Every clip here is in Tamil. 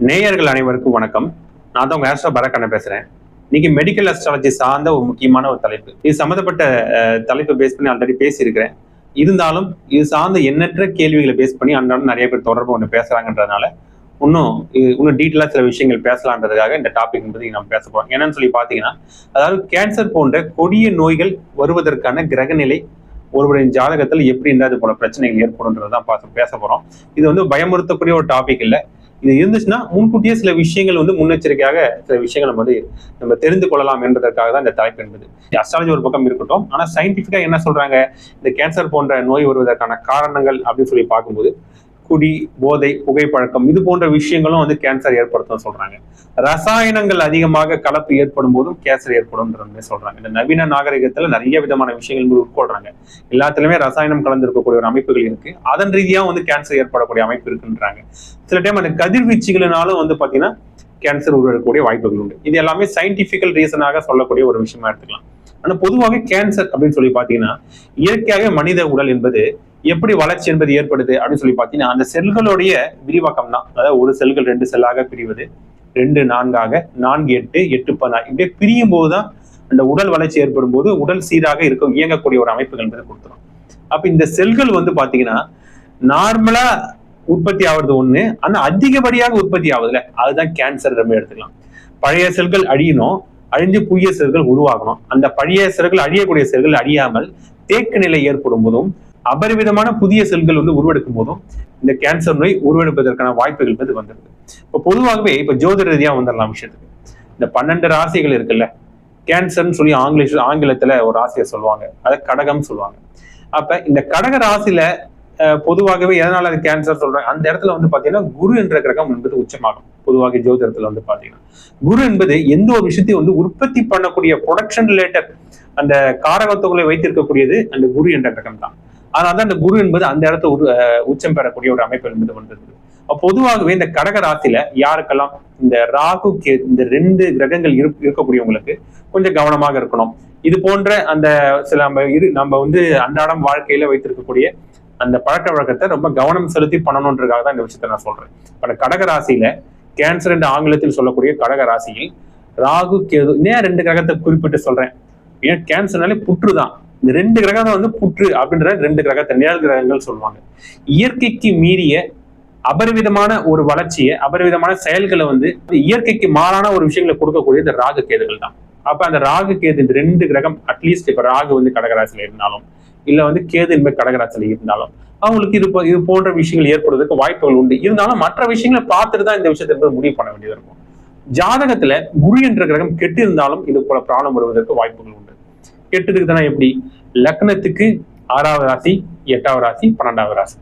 நேயர்கள் அனைவருக்கும் வணக்கம். நான் தான் உங்க ஆஸ்ட்ரோ பரக்கண்ண பேசுறேன். இன்னைக்கு மெடிக்கல் அஸ்ட்ராலஜி சார்ந்த ஒரு முக்கியமான ஒரு தலைப்பு. இது சம்மந்தப்பட்ட தலைப்பை பேஸ் பண்ணி ஆல்ரெடி பேசியிருக்கிறேன். இருந்தாலும் இது சார்ந்த எண்ணற்ற கேள்விகளை பேஸ் பண்ணி அன்றாடம் நிறைய பேர் தொடர்பு ஒன்று பேசுறாங்கன்றதுனால இன்னும் இது- இன்னும் டீட்டெயிலாக சில விஷயங்கள் பேசலான்றதுக்காக இந்த டாபிக் பற்றி நம்ம பேச போறோம். என்னன்னு சொல்லி பார்த்தீங்கன்னா அதாவது கேன்சர் போன்ற கொடிய நோய்கள் வருவதற்கான கிரகநிலை ஒருவரின் ஜாதகத்தில் எப்படி இருந்தால் இது போல பிரச்சனைகள் ஏற்படும்ன்றது தான் பார்த்து பேச போகிறோம் இது வந்து பயமுறுத்தக்கூடிய ஒரு டாபிக் இல்லை. இது இருந்துச்சுன்னா முன்கூட்டியே சில விஷயங்கள் வந்து முன்னெச்சரிக்கையாக சில விஷயங்கள் நம்ம வந்து நம்ம தெரிந்து கொள்ளலாம் என்பதற்காக தான் இந்த தலைப்பு என்பது. அஸ்ட்ராலஜி ஒரு பக்கம் இருக்கட்டும். ஆனா சயின்டிஃபிக்காக என்ன சொல்றாங்க? இந்த கேன்சர் போன்ற நோய் வருவதற்கான காரணங்கள் அப்படின்னு சொல்லி பார்க்கும்போது குடி போதை புகைப்பழக்கம் இது போன்ற விஷயங்களும் வந்து கேன்சர் ஏற்படுத்தும் சொல்றாங்க. ரசாயனங்கள் அதிகமாக கலப்பு ஏற்படும் போதும் கேன்சர் ஏற்படும் சொல்றாங்க. இந்த நவீன நாகரிகத்துல நிறைய விதமான விஷயங்கள் உட்கொள்றாங்க. எல்லாத்துலயுமே ரசாயனம் கலந்திருக்கக்கூடிய ஒரு அமைப்புகள் இருக்கு. அதன் ரீதியா வந்து கேன்சர் ஏற்படக்கூடிய அமைப்பு இருக்குன்றாங்க. சில டைம் அந்த கதிர்வீச்சுகளினாலும் வந்து பாத்தீங்கன்னா கேன்சர் உருவாக்கக்கூடிய வாய்ப்புகள் உண்டு. இது எல்லாமே சயின்டிபிக்கல் ரீசனாக சொல்லக்கூடிய ஒரு விஷயமா எடுத்துக்கலாம். ஆனா பொதுவாக கேன்சர் அப்படின்னு சொல்லி பாத்தீங்கன்னா இயற்கையாகவே மனித உடல் என்பது எப்படி வளர்ச்சி என்பது ஏற்படுது அப்படின்னு சொல்லி பாத்தீங்கன்னா அந்த செல்களுடைய விரிவாக்கம் தான் அதாவது ஒரு செல்கள் ரெண்டு செல்லாக பிரிவது. ரெண்டு நான்காக நான்கு எட்டு எட்டு பதினாறு. இப்படியே பிரியும் போதுதான் அந்த உடல் வளர்ச்சி ஏற்படும் போது உடல் சீராக இருக்கும் இயங்கக்கூடிய ஒரு அமைப்புகள் என்பதை கொடுத்துரும். அப்ப இந்த செல்கள் வந்து பாத்தீங்கன்னா நார்மலா உற்பத்தி ஆகுறது ஒண்ணு ஆனா அதிகப்படியாக உற்பத்தி ஆகுதுல அதுதான் கேன்சர் நம்ம எடுத்துக்கலாம். பழைய செல்கள் அழியணும் அழிஞ்சு புதிய செல்கள் உருவாகணும். அந்த பழைய செல்கள் அழியக்கூடிய செல்கள் அழியாமல் தேக்க நிலை ஏற்படும் போதும் அபரிவிதமான புதிய செல்கள் வந்து உருவெடுக்கும் போதும் இந்த கேன்சர் நோய் உருவெடுப்பதற்கான வாய்ப்புகள் வந்து வந்துருது இப்போ பொதுவாகவே இப்ப ஜோதிட ரீதியா வந்துடலாம் விஷயத்துக்கு. இந்த பன்னெண்டு ராசிகள் இருக்குல்ல கேன்சர்னு சொல்லி ஆங்கிலீஷ் ஆங்கிலத்துல ஒரு ராசியை சொல்லுவாங்க. அதை கடகம் சொல்லுவாங்க. அப்ப இந்த கடக ராசியில பொதுவாகவே எதனால அது கேன்சர் சொல்றாங்க? அந்த இடத்துல வந்து பாத்தீங்கன்னா குரு என்ற கிரகம் என்பது உச்சமாகும். பொதுவாக ஜோதிடத்துல வந்து பாத்தீங்கன்னா. குரு என்பது எந்த ஒரு விஷயத்தையும் வந்து உற்பத்தி பண்ணக்கூடிய ப்ரொடக்ஷன் ரிலேட்டட் அந்த காரகத்துவங்களை வைத்திருக்கக்கூடியது அந்த குரு என்ற கிரகம் தான் அதனால தான் அந்த குரு என்பது அந்த இடத்த உரு- உச்சம் பெறக்கூடிய ஒரு அமைப்பு என்பது வந்திருக்கு பொதுவாகவே இந்த கடக ராசியில யாருக்கெல்லாம் இந்த ராகு கே இந்த ரெண்டு கிரகங்கள் இருப்- இருக்கக்கூடியவங்களுக்கு கொஞ்சம் கவனமாக இருக்கணும். இது போன்ற அந்த சில நம்ம இரு நம்ம வந்து அன்றாடம் வாழ்க்கையில வைத்திருக்கக்கூடிய அந்த பழக்க வழக்கத்தை ரொம்ப கவனம் செலுத்தி பண்ணணுன்றதுக்காக தான் இந்த விஷயத்தை நான் சொல்றேன். இப்ப கடக ராசியில கேன்சர் என்று ஆங்கிலத்தில் சொல்லக்கூடிய கடக ராசியில் ராகு கேது ஏன் ரெண்டு கிரகத்தை குறிப்பிட்டு சொல்றேன். ஏன் கேன்சர்னாலே புற்று தான் இந்த ரெண்டு கிரகம் வந்து புற்று அப்படின்ற ரெண்டு கிரகத்தை நிழல் கிரகங்கள் சொல்லுவாங்க. இயற்கைக்கு மீறிய அபரிவிதமான ஒரு வளர்ச்சியை அபரிவிதமான செயல்களை வந்து இயற்கைக்கு மாறான ஒரு விஷயங்களை கொடுக்கக்கூடிய இந்த ராகு கேதுகள் தான். அப்ப அந்த ராகு கேது இந்த ரெண்டு கிரகம் அட்லீஸ்ட் இப்ப ராகு வந்து கடகராசியில இருந்தாலும் இல்ல வந்து கேது என்பது கடகராசியில இருந்தாலும் அவங்களுக்கு இது இது போன்ற விஷயங்கள் ஏற்படுவதற்கு வாய்ப்புகள் உண்டு. இருந்தாலும் மற்ற விஷயங்களை பார்த்துட்டு தான் இந்த விஷயத்தை முடிவு பண்ண வேண்டியது இருக்கும். ஜாதகத்துல குரு என்ற கிரகம் கெட்டு இருந்தாலும் இது போல பிராணம் வருவதற்கு வாய்ப்புகள் உண்டு. கெட்டு தானே எப்படி? லக்னத்துக்கு ஆறாவது ராசி எட்டாவது ராசி பன்னெண்டாவது ராசி.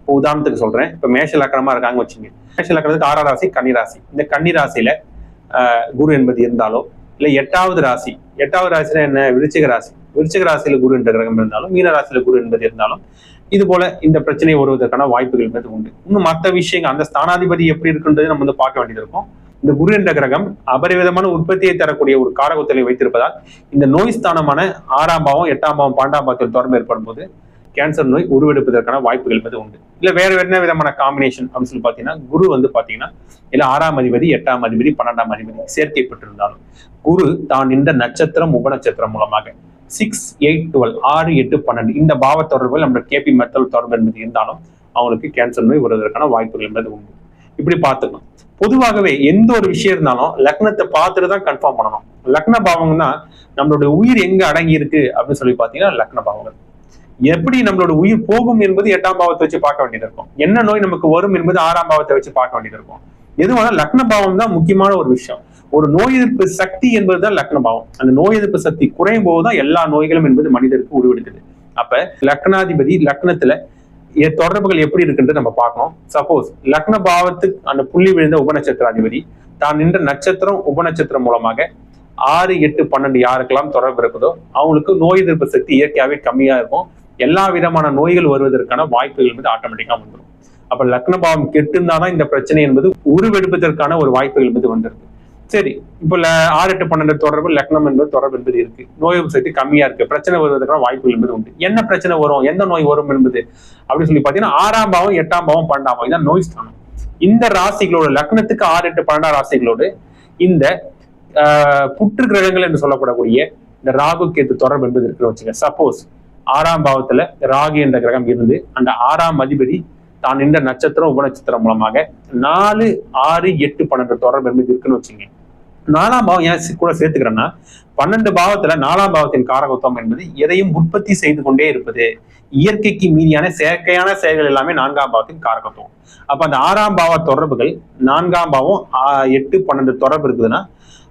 இப்போ உதாரணத்துக்கு சொல்றேன். இப்போ மேஷ லக்கணமா இருக்காங்க வச்சுங்க மேஷ லக்கணத்துக்கு ஆறாவது ராசி கன்னிராசி இந்த கன்னிராசியில குரு என்பது இருந்தாலோ இல்லை எட்டாவது ராசி எட்டாவது ராசியில என்ன? விருச்சிக ராசி. விருச்சிக ராசியில குரு என்ற கிரகம் இருந்தாலும் மீன ராசியில குரு என்பது இருந்தாலும் இது போல இந்த பிரச்சனை வருவதற்கான வாய்ப்புகள் என்பது உண்டு. இன்னும் மற்ற விஷயங்கள் அந்த ஸ்தானாதிபதி எப்படி இருக்குன்றது நம்ம வந்து பார்க்க வேண்டியது இருக்கும். இந்த குரு என்ற கிரகம் அபரிவிதமான உற்பத்தியை தரக்கூடிய ஒரு காரகத்தலை வைத்திருப்பதால் இந்த நோய் ஸ்தானமான ஆறாம் பாவம் எட்டாம் பாவம் பாண்டாம் பாவத்தில் தொடர்பு ஏற்படும் போது கேன்சர் நோய் உருவெடுப்பதற்கான வாய்ப்புகள் என்பது உண்டு. இல்ல வேற என்ன விதமான காம்பினேஷன் அப்படின்னு சொல்லி பாத்தீங்கன்னா குரு வந்து பாத்தீங்கன்னா இல்ல ஆறாம் அதிபதி எட்டாம் அதிபதி பன்னெண்டாம் அதிபதி சேர்க்கை பெற்றிருந்தாலும் குரு தான் இந்த நட்சத்திரம் உபநட்சத்திரம் மூலமாக சிக்ஸ் எயிட் டுவெல் ஆறு எட்டு பன்னெண்டு இந்த பாவ தொடர்புகள் நம்ம கேபி மெத்தல் தொடர்பு என்பது இருந்தாலும் அவங்களுக்கு கேன்சர் நோய் வருவதற்கான வாய்ப்புகள் என்பது உண்டு. இப்படி பார்த்துக்கணும். பொதுவாகவே எந்த ஒரு விஷயம் இருந்தாலும் லக்னத்தை பார்த்துட்டு தான் கன்ஃபார்ம் பண்ணணும். லக்ன பாவம்னா நம்மளுடைய உயிர் எங்க அடங்கி இருக்கு அப்படின்னு சொல்லி பாத்தீங்கன்னா லக்ன பாவங்கள். எப்படி நம்மளோட உயிர் போகும் என்பது எட்டாம் பாவத்தை வச்சு பார்க்க வேண்டியது இருக்கும். என்ன நோய் நமக்கு வரும் என்பது ஆறாம் பாவத்தை வச்சு பார்க்க வேண்டியது இருக்கும். எதுவான லக்ன பாவம் தான் முக்கியமான ஒரு விஷயம். ஒரு நோய் எதிர்ப்பு சக்தி என்பதுதான் லக்ன பாவம். அந்த நோய் எதிர்ப்பு சக்தி குறையும் போதுதான் எல்லா நோய்களும் என்பது மனிதருக்கு உருவெடுக்குது. அப்ப லக்னாதிபதி லக்னத்துல தொடர்புகள் எப்படி இருக்குன்றது நம்ம பார்க்கணும். சப்போஸ் லக்ன பாவத்துக்கு அந்த புள்ளி விழுந்த உபநட்சத்திராதிபதி தான் நின்ற நட்சத்திரம் உபநட்சத்திரம் மூலமாக ஆறு எட்டு பன்னெண்டு யாருக்கெல்லாம் தொடர்பு இருக்குதோ அவங்களுக்கு நோய் எதிர்ப்பு சக்தி இயற்கையாகவே கம்மியா இருக்கும். எல்லா விதமான நோய்கள் வருவதற்கான வாய்ப்புகள் வந்து ஆட்டோமேட்டிக்கா வந்துடும் அப்ப லக்ன பாவம் கெட்டு இருந்தாதான் இந்த பிரச்சனை என்பது உருவெடுப்பதற்கான ஒரு வாய்ப்புகள் என்பது வந்திருக்கு. சரி இப்போ ல- ஆறு எட்டு பன்னெண்டு தொடர்பு லக்னம் என்பது தொடர்பு என்பது இருக்கு. நோய் சக்தி கம்மியா இருக்கு. பிரச்சனை வருவதற்கான வாய்ப்புகள் என்பது உண்டு. என்ன பிரச்சனை வரும்? எந்த நோய் வரும் என்பது? அப்படின்னு சொல்லி பாத்தீங்கன்னா ஆறாம் பாவம் எட்டாம் பாவம் பன்னெண்டாம் பாவம் இதான் நோய் ஸ்தானம். இந்த ராசிகளோட லக்னத்துக்கு ஆறு எட்டு பன்னெண்டாம் ராசிகளோடு இந்த ஆஹ், புற்று கிரகங்கள் என்று சொல்லப்படக்கூடிய இந்த ராகு கேத்து தொடர்பு என்பது இருக்குன்னு வச்சுங்க சப்போஸ் ஆறாம் பாவத்துல ராகு என்ற கிரகம் இருந்து அந்த ஆறாம் அதிபதி தான் நின்ற நட்சத்திரம் உபநட்சத்திரம் மூலமாக நாலு ஆறு எட்டு பன்னெண்டு தொடர்பு என்பது இருக்குன்னு வச்சுங்க நாலாம் பாவம் ஏன் கூட சேர்த்துக்கிறேன்னா பன்னெண்டு பாவத்துல நாலாம் பாவத்தின் காரகத்துவம் என்பது எதையும் உற்பத்தி செய்து கொண்டே இருப்பது. இயற்கைக்கு மீதியான செயற்கையான செயல்கள் எல்லாமே நான்காம் பாவத்தின் காரகத்துவம். அப்ப அந்த ஆறாம் பாவ தொடர்புகள் நான்காம் பாவம் எட்டு பன்னெண்டு தொடர்பு இருக்குதுன்னா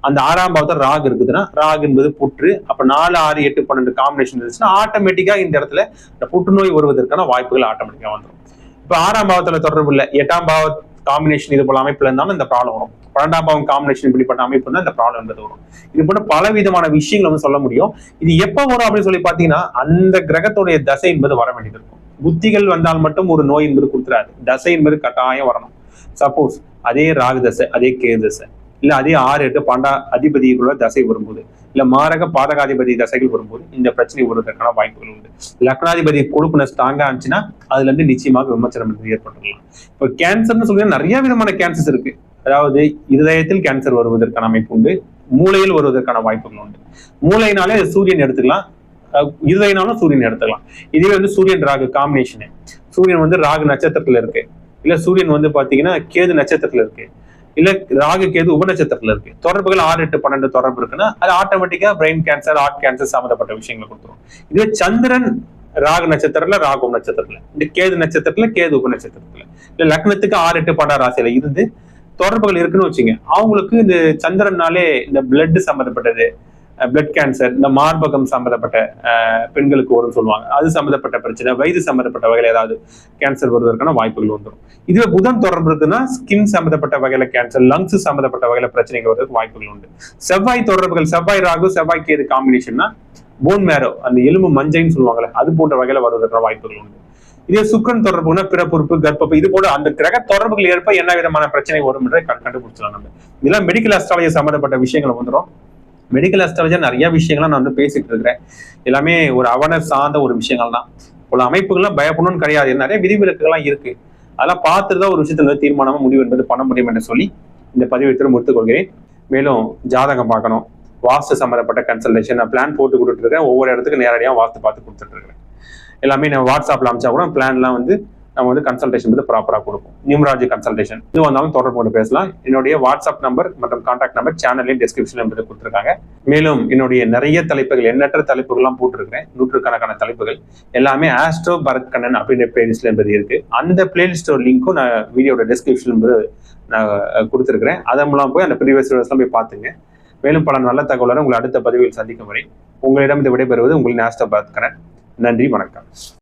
அந்த ஆறாம் பாவத்துல ராகு இருக்குதுன்னா ராகு என்பது புற்று அப்ப நாலு ஆறு எட்டு பன்னெண்டு காம்பினேஷன் இருந்துச்சுன்னா ஆட்டோமேட்டிக்கா இந்த இடத்துல இந்த புற்றுநோய் வருவதற்கான வாய்ப்புகள் ஆட்டோமேட்டிக்கா வந்துடும் இப்ப ஆறாம் பாவத்துல தொடர்பு இல்லை எட்டாம் பாவ காம்பினேஷன் இது போல அமைப்புல இருந்தாலும் இந்த ப்ராப்ளம் வரும். பன்னெண்டாம் பாவம் காம்பினேஷன் இப்படிப்பட்ட அமைப்பு தான் இந்த ப்ராப்ளம் என்பது வரும். இது போல பல விதமான விஷயங்கள் வந்து சொல்ல முடியும். இது எப்ப வரும் அப்படின்னு சொல்லி பாத்தீங்கன்னா அந்த கிரகத்துடைய தசை என்பது வர வேண்டியது இருக்கும். புத்திகள் வந்தால் மட்டும் ஒரு நோய் என்பது கொடுத்துறாரு தசை என்பது கட்டாயம் வரணும். சப்போஸ் அதே ராகு தசை அதே கேது தசை இல்ல அதே ஆறு எட்டு பண்டா அதிபதிக்குள்ள தசை வரும்போது இல்ல மாரக பாதகாதிபதி தசைகள் வரும்போது இந்த பிரச்சனை வருவதற்கான வாய்ப்புகள் உண்டு. லக்னாதிபதி கொடுப்புன ஸ்ட்ராங்காக இருந்துச்சுன்னா அதுல இருந்து நிச்சயமாக விமர்சனம் ஏற்பட்டுக்கலாம் இப்போ கேன்சர்னு சொல்லி நிறைய விதமான கேன்சர்ஸ் இருக்கு. அதாவது இருதயத்தில் கேன்சர் வருவதற்கான அமைப்பு உண்டு. மூளையில் வருவதற்கான வாய்ப்புகள் உண்டு. மூளையினாலே சூரியன் எடுத்துக்கலாம். இருதயனாலும் சூரியன் எடுத்துக்கலாம். இதுவே வந்து சூரியன் ராகு காம்பினேஷனு சூரியன் வந்து ராகு நட்சத்திரத்துல இருக்கு. இல்ல சூரியன் வந்து பாத்தீங்கன்னா கேது நட்சத்திரத்துல இருக்கு. இல்ல ராகு கேது உபநட்சத்திரத்துல இருக்கு. தொடர்புகள் ஆறு எட்டு பன்னெண்டு தொடர்பு இருக்குன்னா அது ஆட்டோமேட்டிக்கா பிரெயின் கேன்சர் ஹார்ட் கேன்சர் சம்மந்தப்பட்ட விஷயங்களை கொடுத்துரும். இதுவே சந்திரன் ராகு நட்சத்திரத்துல ராகு நட்சத்திரத்துல. இந்த கேது நட்சத்திரத்துல கேது உப நட்சத்திரத்துல. இல்ல லக்னத்துக்கு ஆறு எட்டு பன்னெண்டு ராசியில இருந்து தொடர்புகள் இருக்குன்னு வச்சுங்க. அவங்களுக்கு இந்த சந்திரனாலே இந்த பிளட் சம்மந்தப்பட்டது பிளட் கேன்சர் இந்த மார்பகம் சம்மந்தப்பட்ட பெண்களுக்கு வரும்னு சொல்லுவாங்க. அது சம்மந்தப்பட்ட பிரச்சனை வயது சம்மந்தப்பட்ட வகையில் ஏதாவது கேன்சர் வருவதற்கான வாய்ப்புகள் வந்துடும். இதுவே புதன் தொடர்பு இருக்குன்னா ஸ்கின் சம்மந்தப்பட்ட வகையில கேன்சர் லங்ஸ் சம்மந்தப்பட்ட வகையில பிரச்சனைகள் வருவதற்கு வாய்ப்புகள் உண்டு. செவ்வாய் தொடர்புகள் செவ்வாய் ராகு செவ்வாய் கேது காம்பினேஷன்னா போன் மேரோ அந்த எலும்பு மஞ்சைன்னு சொல்லுவாங்கல்ல அது போன்ற வகையில வருவதற்கான வாய்ப்புகள் உண்டு. இதே சுக்கரன் தொடர்புனா பிறப்புறுப்பு கர்ப்பப்பு இது போல அந்த கிரக தொடர்புகள் ஏற்ப என்ன விதமான பிரச்சனை வரும் என்றதை கண்டு- கண்டுபிடிச்சலாம் நம்ம. இதெல்லாம் மெடிக்கல் அஸ்ட்ராலஜி சம்மந்தப்பட்ட விஷயங்கள் வந்துடும் மெடிக்கல் அஸ்ட்ராலஜர் நிறைய விஷயங்கள்லாம் நான் வந்து பேசிட்டு இருக்கிறேன். எல்லாமே ஒரு அவனர் சார்ந்த ஒரு விஷயங்கள் தான். பல அமைப்புகள்லாம் பயப்படணும்னு கிடையாது. நிறைய விதிவிலக்குகள்லாம் இருக்கு. அதெல்லாம் பார்த்துட்டு தான் ஒரு விஷயத்துல தீர்மானமா முடிவு என்பது பண்ண முடியும் என்று சொல்லி இந்த பதிவை திரும்ப மேலும் ஜாதகம் பார்க்கணும். வாஸ்து சம்மந்தப்பட்ட கன்சல்டேஷன் நான் பிளான் போட்டு கொடுத்துட்டு இருக்கேன். ஒவ்வொரு இடத்துக்கு நேரடியாக வாஸ்து பார்த்து கொடுத்துட்டு இருக்கேன் எல்லாமே நான் வாட்ஸ்அப்ல அமிச்சா கூட பிளான்லாம் வந்து நம்ம வந்து கன்சல்டேஷன் வந்து ப்ராப்பராக கொடுப்போம். நியூமராஜி கன்சல்டேஷன் இது வந்தாலும் தொடர்பு கொண்டு பேசலாம். என்னுடைய வாட்ஸ்அப் நம்பர் மற்றும் கான்டாக்ட் நம்பர் சேனல்லையும் டிஸ்கிரிப்ஷன் என்பது கொடுத்துருக்காங்க. மேலும் என்னுடைய நிறைய தலைப்புகள் எண்ணற்ற தலைப்புகள்லாம் போட்டிருக்கிறேன். நூற்றுக்கணக்கான தலைப்புகள். எல்லாமே ஆஸ்ட்ரோ பரத் கண்ணன் அப்படின்ற பிளேலிஸ்ட்ல என்பது இருக்கு. அந்த பிளேலிஸ்டோட லிங்க்கும் நான் வீடியோட டிஸ்கிரிப்ஷன் என்பது நான் கொடுத்துருக்கிறேன். அதை அதன் மூலம் போய் அந்த ப்ரீவியஸ் வீடியோஸ்லாம் போய் பார்த்துங்க. மேலும் பல நல்ல தகவலுடன் உங்களை அடுத்த பதிவில் சந்திக்கும் வரை உங்களிடம் இது விடைபெறுவது உங்களின் ஆஸ்ட்ரோ பரத் கண்ணன் நன்றி வணக்கம்.